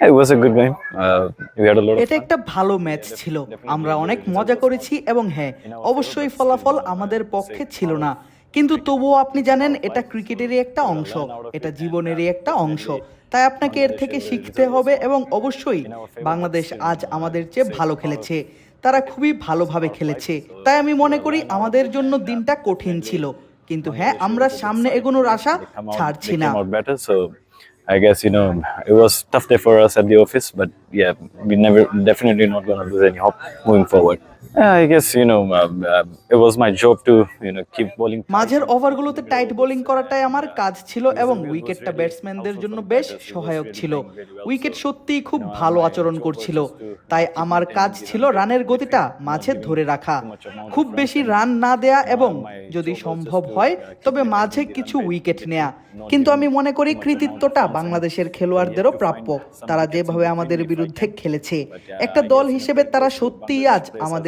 Yeah, it was a good game. Uh, we had a lot of এটা একটা ভালো match ছিল। আমরা অনেক মজা করেছি এবং হ্যাঁ অবশ্যই ফলাফল আমাদের পক্ষে ছিল না। কিন্তু তবুও আপনি জানেন এটা ক্রিকেটেরই একটা অংশ। এটা জীবনেরই একটা অংশ। তাই আপনাকে এর থেকে শিখতে হবে এবং অবশ্যই বাংলাদেশ আজ আমাদের চেয়ে ভালো খেলেছে। তারা খুবই ভালোভাবে খেলেছে। তাই আমি মনে করি আমাদের জন্য দিনটা কঠিন ছিল। কিন্তু হ্যাঁ আমরা সামনে এগোনোর আশা ছাড়ছি না। I guess you know it was tough day for us at the office, but yeah, we never definitely not gonna lose any hope moving forward. Yeah, I guess you know um, uh, it was my job to you. মাঝের ওভারগুলোতে tight bowling করাটাই আমার কাজ ছিল এবং উইকেটটা ব্যাটসম্যানদের জন্য বেশ সহায়ক ছিল। উইকেট সত্যিই খুব ভালো আচরণ করছিল। তাই আমার কাজ ছিল রানের গতিটা মাঝে ধরে রাখা। খুব বেশি রান না দেয়া এবং যদি সম্ভব হয় তবে মাঝে কিছু উইকেট নেয়া। কিন্তু আমি মনে করি কৃতিত্বটা বাংলাদেশের খেলোয়াড়দেরও প্রাপ্য। তারা যেভাবে আমাদের বিরুদ্ধে খেলেছে। একটা দল হিসেবে তারা সত্যিই আজ আমাদের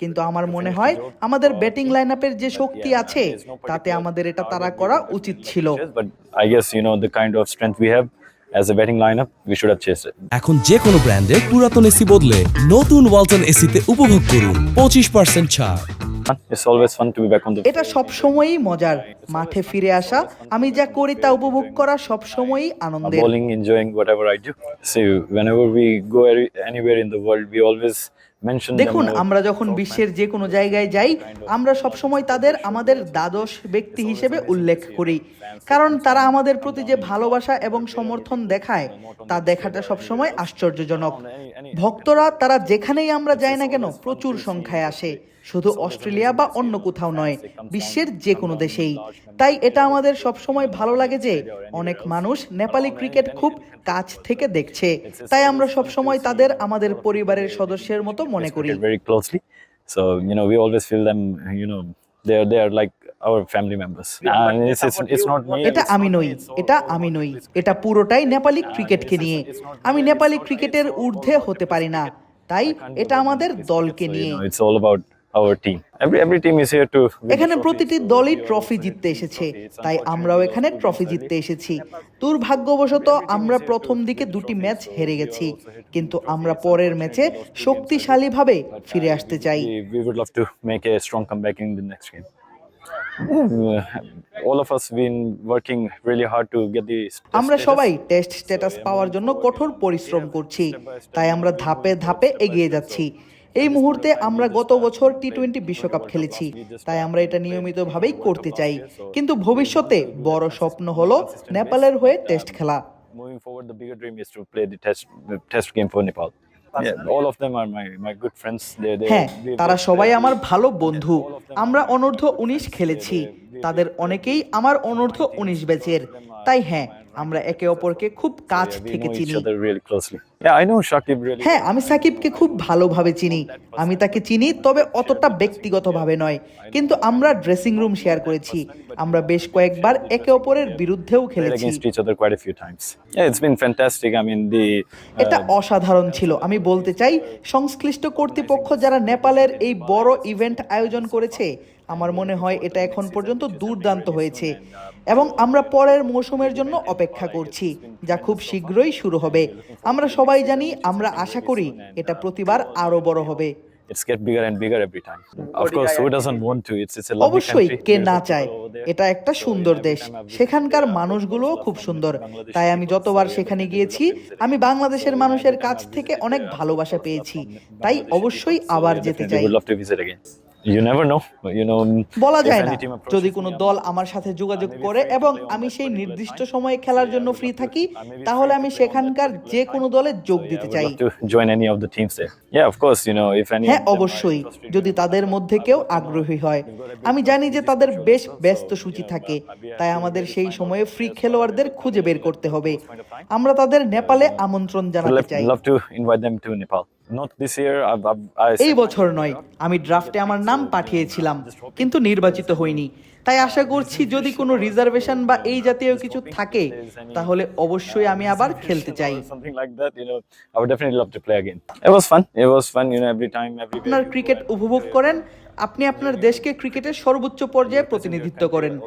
কিন্তু আমার মনে হয় আমাদের ব্যাটিং লাইন আপের যে শক্তি আছে তাতে আমাদের এটা তারা করা উচিত ছিল। এখন যে কোনো ব্র্যান্ডের পুরাতন এসি বদলে নতুন ওয়ালটন এসিতে উপভোগ করুন পঁচিশ পার্সেন্ট ছাড়. এটা সব সময়ই মজার। মাঠে ফিরে আসা আমি যা করি তা উপভোগ করা সব সময়ই আনন্দের। Bowling, enjoying whatever I do. See, whenever we go any- anywhere in the world, we always দেখুন আমরা যখন বিশ্বের যে কোনো জায়গায় যাই আমরা সবসময় তাদের আমাদের দ্বাদশ ব্যক্তি হিসেবে উল্লেখ করি। কারণ তারা আমাদের প্রতি যে ভালোবাসা এবং সমর্থন দেখায় তা দেখাটা সবসময় আশ্চর্যজনক। ভক্তরা তারা যেখানেই আমরা যাই না কেন প্রচুর সংখ্যায় আসে। শুধু অস্ট্রেলিয়া বা অন্য কোথাও নয় বিশ্বের যে কোনো দেশেই। তাই এটা আমাদের সবসময় ভালো লাগে যে অনেক মানুষ নেপালি ক্রিকেট খুব কাছ থেকে দেখছে তাই আমরা সবসময় তাদের আমাদের পরিবারের সদস্যের মতো মনে করি cricket. So you know, we always feel them. You know, they are they are like our family members. And it's it's, it's not me. এটা আমি নই এটা আমি নই এটা পুরোটাই নেপালি ক্রিকেটকে নিয়ে আমি নেপালি ক্রিকেটের ঊর্ধ্বে হতে পারি না তাই এটা আমাদের দলকে নিয়ে it's all about our team. Every every team is here to. এখানে প্রতিটি দলই ট্রফি জিততে এসেছে তাই আমরাও এখানে ট্রফি জিততে এসেছি দুর্ভাগ্যবশত আমরা প্রথম দিকে দুটি ম্যাচ হেরে গেছি কিন্তু আমরা পরের ম্যাচে শক্তিশালীভাবে ফিরে আসতে চাই We, would love to make a strong comeback in the next game. আমরা সবাই টেস্ট স্ট্যাটাস পাওয়ার জন্য কঠোর পরিশ্রম করছি তাই আমরা ধাপে ধাপে এগিয়ে যাচ্ছি এই মুহূর্তে আমরা গত বছর টি টোয়েন্টি বিশ্বকাপ খেলেছি তাই আমরা এটা নিয়মিতভাবেই করতে চাই। কিন্তু ভবিষ্যতে বড় স্বপ্ন হলো নেপালের হয়ে টেস্ট খেলা। Moving forward, the bigger dream is to play the test the test game for Nepal. Yeah, all of them are my, my good friends. They, they, হ্যাঁ তারা সবাই আমার ভালো বন্ধু। আমরা অনূর্ধ্ব উনিশ খেলেছি। তাদের অনেকেই আমার অনূর্ধ্ব উনিশ ব্যাচের তাই হ্যাঁ আমরা একে অপরকে খুব কাছ থেকে চিনি। হ্যাঁ আমি সাকিবকে খুব ভালোভাবে চিনি। আমি তাকে চিনি তবে অতটা ব্যক্তিগতভাবে নয়। কিন্তু আমরা ড্রেসিং রুম শেয়ার করেছি। আমরা বেশ কয়েকবার একে অপরের বিরুদ্ধেও খেলেছি। uh, এটা অসাধারণ ছিল। আমি বলতে চাই সংশ্লিষ্ট কর্তৃপক্ষ যারা নেপালের এই বড় ইভেন্ট আয়োজন করেছে আমার মনে হয় এটা এখন পর্যন্ত দুর্দান্ত হয়েছে। এবং আমরা পরের মৌসুমের জন্য অপেক্ষা করছি যা খুব শীঘ্রই শুরু হবে। আমরা সবাই জানি আমরা আশা করি এটা প্রতিবার আরও বড় হবে। অবশ্যই কে না চায়. এটা একটা সুন্দর দেশ। সেখানকার মানুষগুলোও খুব সুন্দর। তাই আমি যতবার সেখানে গিয়েছি আমি বাংলাদেশের মানুষের কাছ থেকে অনেক ভালোবাসা পেয়েছি। তাই অবশ্যই আবার যেতে চাই। বলা যায় না যদি কোনো দল আমার সাথে যোগাযোগ করে এবং আমি সেই নির্দিষ্ট সময়ে খেলার জন্য ফ্রি থাকি তাহলে আমি সেখানকার যে কোনো দলে যোগ দিতে চাই। হ্যাঁ অবশ্যই যদি তাদের মধ্যে কেউ আগ্রহী হয়। আমি জানি যে তাদের বেশ ব্যস্ত সূচি থাকে তাই আমাদের সেই সময়ে ফ্রি খেলোয়াড়দের খুঁজে বের করতে হবে। আমরা তাদের নেপালে আমন্ত্রণ জানাতে চাই। এই বছর নয়। আমি ড্রাফটে আমার নাম পাঠিয়েছিলাম কিন্তু নির্বাচিত হইনি। তাই আশা করছি যদি কোনো রিজার্ভেশন বা এই জাতীয় কিছু থাকে তাহলে অবশ্যই আমি আবার খেলতে চাই। আপনার ক্রিকেট উপভোগ করেন আপনি আপনার দেশকে ক্রিকেটের সর্বোচ্চ পর্যায়ে প্রতিনিধিত্ব করেন।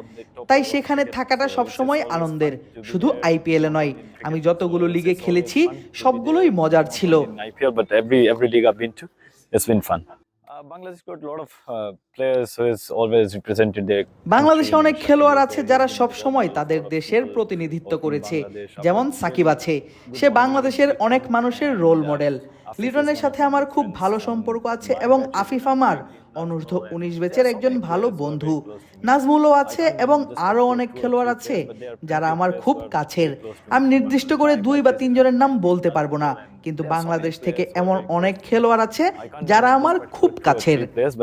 তাই সেখানে থাকাটা সবসময় আনন্দের। শুধু আইপিএলে নয় আমি যতগুলো লিগে খেলেছি সবগুলোই মজার ছিল. Uh. বাংলাদেশে অনেক খেলোয়াড় আছে যারা সব সময় তাদের দেশের প্রতিনিধিত্ব করেছে। যেমন সাকিব আছে। সে বাংলাদেশের অনেক মানুষের রোল মডেল লিটনের সাথে আমার খুব ভালো সম্পর্ক আছে এবং আফিফ আমার অনূর্ধ্ব উনিশ বেচের একজন ভালো বন্ধু নাজমুলও আছে এবং আরও অনেক খেলোয়াড় আছে যারা আমার খুব কাছের। আমি নির্দিষ্ট করে দুই বা তিনজনের নাম বলতে পারব না কিন্তু বাংলাদেশ থেকে এমন অনেক খেলোয়াড় আছে যারা আমার খুব কাছের। Players,